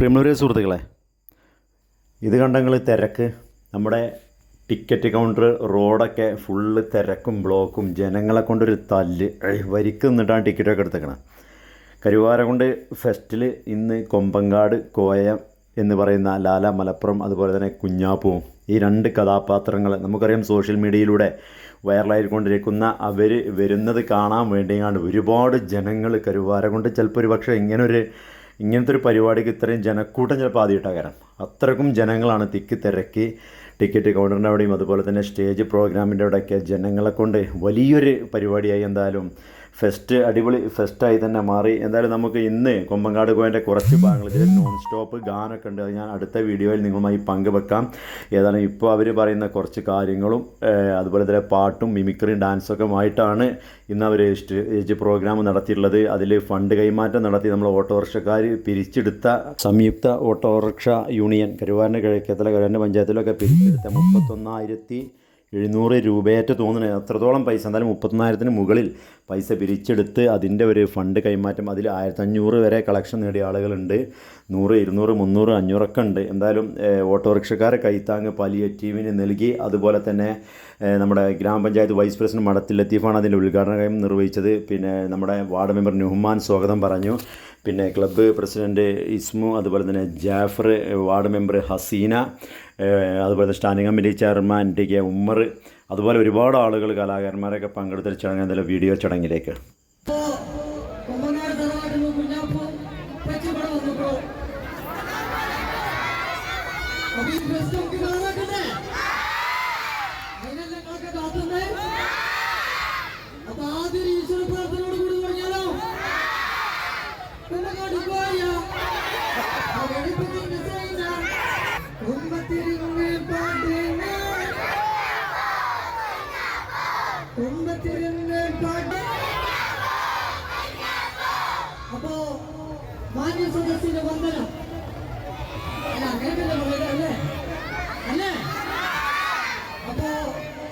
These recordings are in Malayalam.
പ്രിയമുള്ളവരെ സുഹൃത്തുക്കളെ ഇത് കണ്ടങ്ങൾ തിരക്ക്. നമ്മുടെ ടിക്കറ്റ് കൗണ്ടർ റോഡൊക്കെ ഫുള്ള് തിരക്കും ബ്ലോക്കും ജനങ്ങളെ കൊണ്ടൊരു തല്ല്. വരിക്ക് നിന്നിട്ടാണ് ടിക്കറ്റൊക്കെ എടുത്തേക്കണം. കരുവാരകുണ്ട് ഫെസ്റ്റിൽ ഇന്ന് കൊമ്പങ്കാട് കോയം എന്ന് പറയുന്ന ലാല മലപ്പുറം അതുപോലെ തന്നെ കുഞ്ഞാപ്പുവും. ഈ രണ്ട് കഥാപാത്രങ്ങൾ നമുക്കറിയാം സോഷ്യൽ മീഡിയയിലൂടെ വൈറലായിക്കൊണ്ടിരിക്കുന്ന അവർ വരുന്നത് കാണാൻ വേണ്ടിയാണ് ഒരുപാട് ജനങ്ങൾ കരുവാര കൊണ്ട് ചിലപ്പോൾ ഒരു പക്ഷേ ഇങ്ങനെ ഒരു ഇങ്ങനത്തെ ഒരു പരിപാടിക്ക് ഇത്രയും ജനക്കൂട്ടം ചിലപ്പോൾ ആദ്യമായിട്ടാകാരം അത്രക്കും ജനങ്ങളാണ് തിക്കി തിരക്കി ടിക്കറ്റ് കൗണ്ടറിന്റെ അവിടെയും അതുപോലെ തന്നെ സ്റ്റേജ് പ്രോഗ്രാമിന്റെ അവിടെയൊക്കെ ജനങ്ങളെ കൊണ്ട് വലിയൊരു പരിപാടിയായി എന്തായാലും ഫെസ്റ്റ് അടിപൊളി ഫെസ്റ്റായി തന്നെ മാറി. എന്തായാലും നമുക്ക് ഇന്ന് കൊമ്പങ്കാട് കോയന്റെ കുറച്ച് ഭാഗങ്ങൾ ഇതിൽ നോൺ സ്റ്റോപ്പ് ഗാനൊക്കെ ഉണ്ട്. അത് ഞാൻ അടുത്ത വീഡിയോയിൽ നിങ്ങളുമായി പങ്കുവെക്കാം. ഏതായാലും ഇപ്പോൾ അവർ പറയുന്ന കുറച്ച് കാര്യങ്ങളും അതുപോലെ തന്നെ പാട്ടും മിമിക്രിയും ഡാൻസൊക്കെ ആയിട്ടാണ് ഇന്ന് അവർ സ്റ്റേജ് പ്രോഗ്രാം നടത്തിയിട്ടുള്ളത്. അതിൽ ഫണ്ട് കൈമാറ്റം നടത്തി നമ്മൾ ഓട്ടോറിക്ഷക്കാർ പിരിച്ചെടുത്ത സംയുക്ത ഓട്ടോറിക്ഷ യൂണിയൻ കരുവാരന്റെ കിഴക്കത്തിലെ കരുവാരന്റെ പഞ്ചായത്തിലൊക്കെ പിരിച്ചെടുത്ത മുപ്പത്തൊന്നായിരത്തി എഴുന്നൂറ് രൂപയേറ്റ തോന്നുന്നത് അത്രത്തോളം പൈസ? എന്തായാലും മുപ്പത്തിനായിരത്തിന് മുകളിൽ പൈസ പിരിച്ചെടുത്ത് അതിന്റെ ഒരു ഫണ്ട് കൈമാറ്റം. അതിൽ ആയിരത്തഞ്ഞൂറ് വരെ കളക്ഷൻ നേടിയ ആളുകളുണ്ട്. നൂറ് ഇരുന്നൂറ് മുന്നൂറ് അഞ്ഞൂറൊക്കെ ഉണ്ട്. എന്തായാലും ഓട്ടോറിക്ഷക്കാരെ ഓട്ടോറിക്ഷക്കാരെ കൈത്താങ്ങ് പാലിയേറ്റീവിന് നൽകി. അതുപോലെ തന്നെ നമ്മുടെ ഗ്രാമപഞ്ചായത്ത് വൈസ് പ്രസിഡന്റ് മഠത്തിൽ ലത്തീഫാണ് അതിന്റെ ഉദ്ഘാടനം നിർവഹിച്ചത്. പിന്നെ നമ്മുടെ വാർഡ് മെമ്പർ നുഹ്മാൻ സ്വാഗതം പറഞ്ഞു. പിന്നെ ക്ലബ്ബ് പ്രസിഡന്റ് ഇസ്മു അതുപോലെ തന്നെ ജാഫർ വാർഡ് മെമ്പർ ഹസീന അതുപോലെ standing committee chairman T K Ummer അതുപോലെ ഒരുപാട് ആളുകൾ കലാകാരന്മാരൊക്കെ പങ്കെടുത്ത ചടങ്ങ് വീഡിയോ ചടങ്ങിലേക്ക് ഇപ്പോ കൊമ്പനാട് തറവാട്ടിൽ കുഞ്ഞാപ്പൂ പച്ചപ്പട വന്നപ്പോ അപ്പൊ ഈ പ്രശ്നം നമുക്ക് കാണാക്കണ്ടേ അതിനെല്ലാം കണക്കെ കാത്തുന്നേ അപ്പൊ ആദ്യം ഒരു ഈശ്വര പ്രാർത്ഥനയോട് കൂടി പറഞ്ഞാലോ കൊമ്പനാട് പോയ ആ വെളിപ്പത്തിൽ മിസ്സായില്ല കുമ്പത്തിരിങ്ങേ പാട്ടേങ്ങ കുമ്പത്തിരിങ്ങേ പാട്ടേ അപ്പോ മാന്യ സദസ്സിന്റെ വന്ദനം അല്ല അങ്ങനെയല്ലേ പറയുന്നത് അല്ലേ അല്ലേ അപ്പോ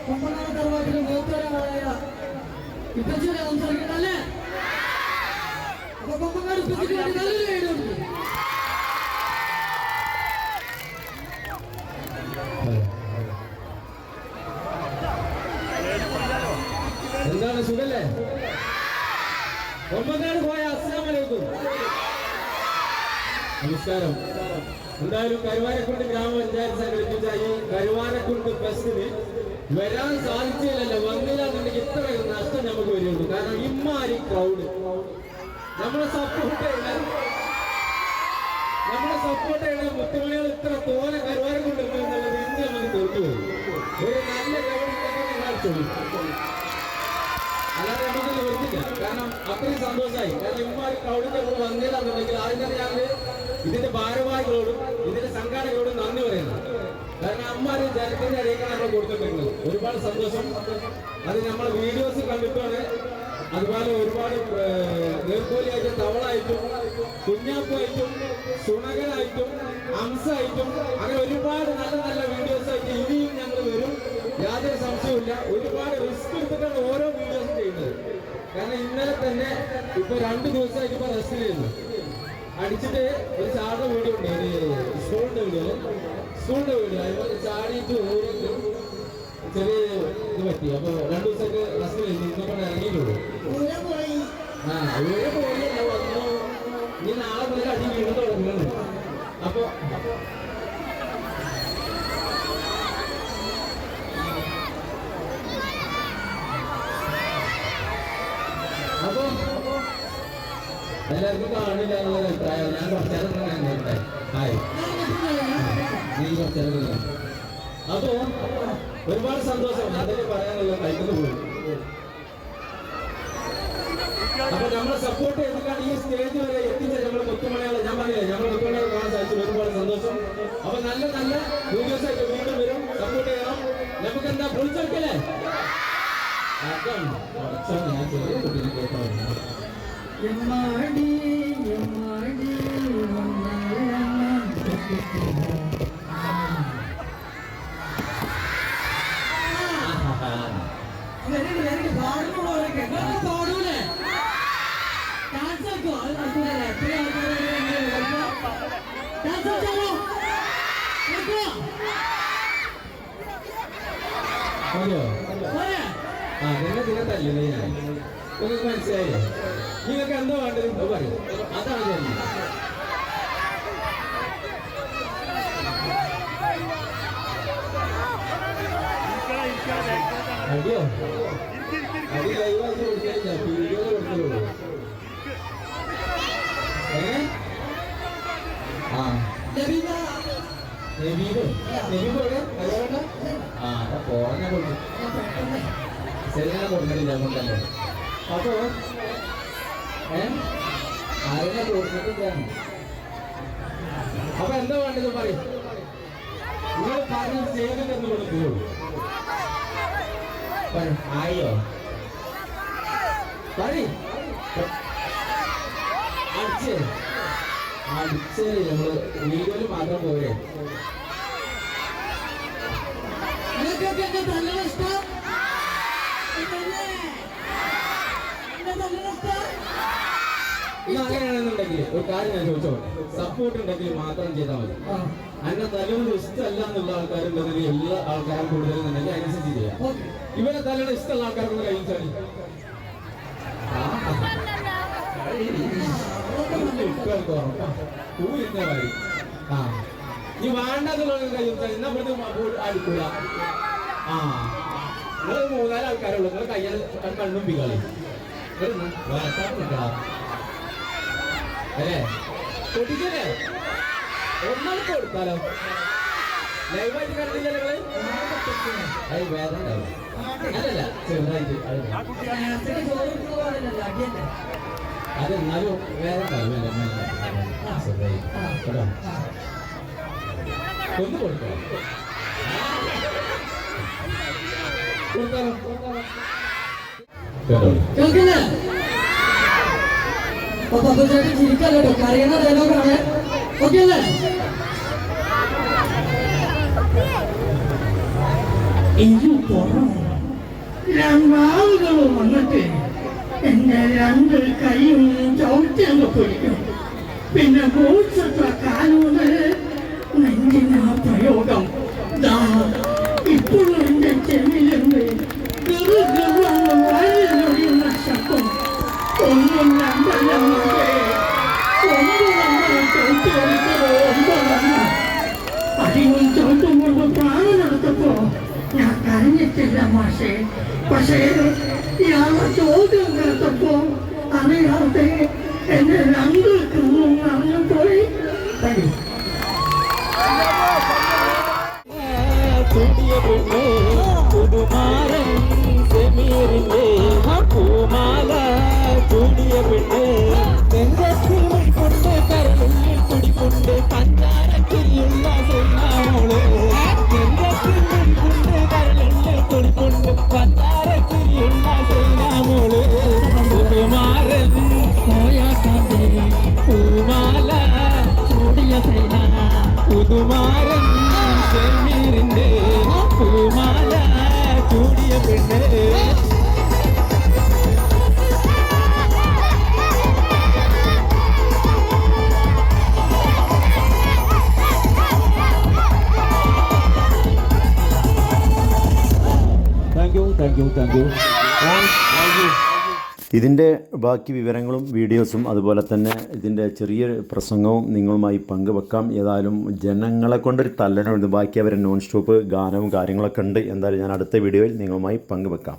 കൊമ്പനാട് തറവാട്ടിലെ മൂത്തരായ ഇപ്പച്ചനെ സംസാരിക്കണം അല്ലേ അപ്പൊ കുമ്പനാട് ഇപ്പച്ചിക്ക് വേണ്ടി നല്ലൊരു നമസ്കാരം എന്തായാലും കരുവാരക്കുണ്ട് ഗ്രാമപഞ്ചായത്ത് സംഘടിപ്പിച്ച ഈ കരുവാരക്കുണ്ട് ബസ്സിന് വരാൻ സാധിച്ചില്ലല്ലോ. വന്നില്ല എന്നുണ്ടെങ്കിൽ ഇത്ര നഷ്ടം നമുക്ക് വരുള്ളൂ. കാരണം ഇമ്മാരി ക്രൗഡ് നമ്മളെ സപ്പോർട്ട് ചെയ്യാൻ നമ്മളെ സപ്പോർട്ട് ചെയ്യുന്ന മുത്തുമണികൾ ഇത്ര തോനെ കരുവാരക്കുണ്ട് എന്നുള്ളത് ഇന്ന് നമുക്ക് തീർത്തു ഒരു നല്ല ക്രൗഡ് അല്ലാതെ നമുക്ക് നിവർത്തില്ല കാരണം അത്രയും സന്തോഷമായി കാരണം ഇമ്മാരി ക്രൗഡിന്റെ കൂടെ വന്നില്ല എന്നുണ്ടെങ്കിൽ ആദ്യം തന്നെ ഞാൻ ഇതിന്റെ ഭാരവാഹികളോടും ഇതിന്റെ സംഘാടകരോടും നന്ദി പറയുന്നു. കാരണം അമ്മമാര് ജനത്തിന്റെ ഇടയ്ക്കാണ് നമ്മൾ കൊടുത്തിട്ടുള്ളത് ഒരുപാട് സന്തോഷം. അത് നമ്മൾ വീഡിയോസ് കണ്ടിട്ടാണ് അതുപോലെ ഒരുപാട് നീർക്കോലിയായിട്ടും തവളായിട്ടും കുഞ്ഞാപ്പായിട്ടും സുണകനായിട്ടും അംസായിട്ടും അങ്ങനെ ഒരുപാട് നല്ല നല്ല വീഡിയോസ് ആയിട്ട് ഇനിയും ഞങ്ങൾ വരും. യാതൊരു സംശയവുമില്ല. ഒരുപാട് റിസ്ക് എടുത്തിട്ടാണ് ഓരോ വീഡിയോസും ചെയ്യുന്നത്. കാരണം ഇന്നലെ തന്നെ ഇപ്പൊ രണ്ട് ദിവസമായിട്ട് ഇപ്പൊ റെസ്റ്റ് ചെയ്യുന്നു അടിച്ചിട്ട് ഒരു ചാടുന്ന വീഡിയോ ഉണ്ട്. ഒരു സ്കൂളിന്റെ വീഡിയോ സ്കൂളിന്റെ വീഡിയോ. അതുപോലെ ചാടിയിട്ട് ഓരോന്ന് ചെറിയ ഇത് പറ്റി. അപ്പൊ രണ്ടു ദിവസമൊക്കെ റെസ്റ്റ് ചെയ്യുന്നു ഇന്നിപ്പോ ഇറങ്ങിയിട്ടുള്ളൂ ആ ഇവരെ പോയി. വന്നു നീ നാളെ മുതൽ അടി വീണ്ടും തുടങ്ങുന്നു അപ്പൊ എല്ലാവർക്കും കാണില്ല എന്നുള്ള അഭിപ്രായം. ഞാൻ കുറച്ചേരം ഹായ് നീ കുറച്ചേരം അപ്പോ ഒരുപാട് സന്തോഷം. അതിന് പറയാനുള്ള കഴിക്കുന്നു പോയി. അപ്പൊ നമ്മളെ സപ്പോർട്ട് ചെയ്തിട്ടാണ് ഈ സ്റ്റേജ് വരെ എത്തിച്ച നമ്മളെ മുത്തുമണികളെ ഞാൻ പറഞ്ഞില്ല നമ്മളെ മുത്തുമണികളെ കാണാൻ സാധിച്ചു. ഒരുപാട് സന്തോഷം. അപ്പൊ നല്ല നല്ല വീഡിയോസ് ആയിട്ട് വീണ്ടും വരും. സപ്പോർട്ട് ചെയ്യണം. നമുക്ക് എന്താ പൊളിച്ചെടുക്കല്ലേ? അതാണ്. ഞാൻ ചെറിയ കുട്ടിനെ കേട്ടോ. எம்மாடி எம்மாடி മതിയോ ആ നിങ്ങൾ പിന്നെ തല്ലില്ല ഞാൻ നിങ്ങൾക്ക് മനസ്സിലായില്ലേ നിങ്ങൾക്ക് എന്താ വേണ്ടത് ഇപ്പൊ പറയും. അതാണ് ഞാൻ അടിയോ അടി ലൈവായിട്ട് കൊടുക്കില്ല വീഡിയോ കൊടുക്കുള്ളൂ ഏ? ആ. നബീബ് എവിടെ? എവിടെ ആ അതാ പോറഞ്ഞ കൊടുത്തു. ഞാൻ പെട്ടെന്ന് അപ്പോ ആരെന്നെ കൊടുത്തിട്ടില്ലാണ് അപ്പൊ എന്താ വേണ്ടത് പറയും. നിങ്ങൾ കാര്യം ചെയ്തില്ലെന്ന് കൊടുക്കൂ ആയോ? പറ അടിച്ചേ. അടിച്ചേ നമ്മൾ വീഡിയോയിൽ മാത്രം പോരെ. നിങ്ങൾക്കൊക്കെ എന്നെ തല്ലണ ഇഷ്ടം? അങ്ങനെയാണെന്നുണ്ടെങ്കിൽ ഒരു കാര്യം ഞാൻ ചോദിച്ചോട്ടെ? സപ്പോർട്ട് ഉണ്ടെങ്കിൽ മാത്രം ചെയ്താൽ മതി. അന്നെ തല്ലുന്നത് ഇഷ്ടമല്ല എന്നുള്ള ആൾക്കാരുണ്ടെങ്കിൽ എല്ലാ ആൾക്കാരും കൂടുതലുണ്ടെങ്കിൽ അനുസരിച്ച് ചെയ്യാം. ഇവരെ തലയുടെ ഇഷ്ടമുള്ള ആൾക്കാർക്ക് കൈ ചാടി ആ. ഈ വേണ്ടതുള്ള കൈ ചാടി എന്നാ പ്രതി അടുക്കൂല. ആ. നിങ്ങൾ മൂന്നാൽ ആൾക്കാരുള്ളൂ നിങ്ങൾ കയ്യിൽ കണ്ണും പികളി അല്ലേ പൊട്ടിക്കല്ലേ ഒന്നാമത് കൊടുത്താലോ ലൈവായിട്ട് കണ്ടില്ല നിങ്ങൾ അത് വേദന ഉണ്ടാവും അല്ലല്ല ചെറുതായിട്ട് അത് എന്നാലും കേട്ടോ ഒന്ന് കൊടുക്കാം കൊടുത്താലോ കേട്ടോ കേൾക്കില്ലേ? അപ്പൊ ചേട്ടൻ ചിരിക്കല്ലോ. കരയുന്ന ഡയലോഗാണ് ഓക്കെ അല്ലേ ഇരു പുറം രണ്ടാളുകൾ വന്നിട്ട് എന്റെ രണ്ട് കൈയും ചവിട്ടിയങ്ങ് പിടിക്കും പിന്നെ മൂച്ചത്ര കാലൂന്ന് നെഞ്ചിന് ആ പ്രയോഗം ഇപ്പോഴും മാഷേ പക്ഷേ ഇയാളെ ചോദ്യം കേട്ടപ്പോ അറിയാതെ എന്നെ രണ്ട് കണ്ണും നിറഞ്ഞു പോയി. തടി பத்தார குறியுள்ள ഇതിന്റെ ബാക്കി വിവരങ്ങളും വീഡിയോസും അതുപോലെ തന്നെ ഇതിന്റെ ചെറിയ പ്രസംഗവും നിങ്ങളുമായി പങ്കുവെക്കാം. ഏതായാലും ജനങ്ങളെ കൊണ്ടൊരു ഇത് ബാക്കി അവരെ നോൺ സ്റ്റോപ്പ് ഗാനവും കാര്യങ്ങളൊക്കെ ഉണ്ട്. എന്തായാലും ഞാൻ അടുത്ത വീഡിയോയിൽ നിങ്ങളുമായി പങ്കുവെക്കാം.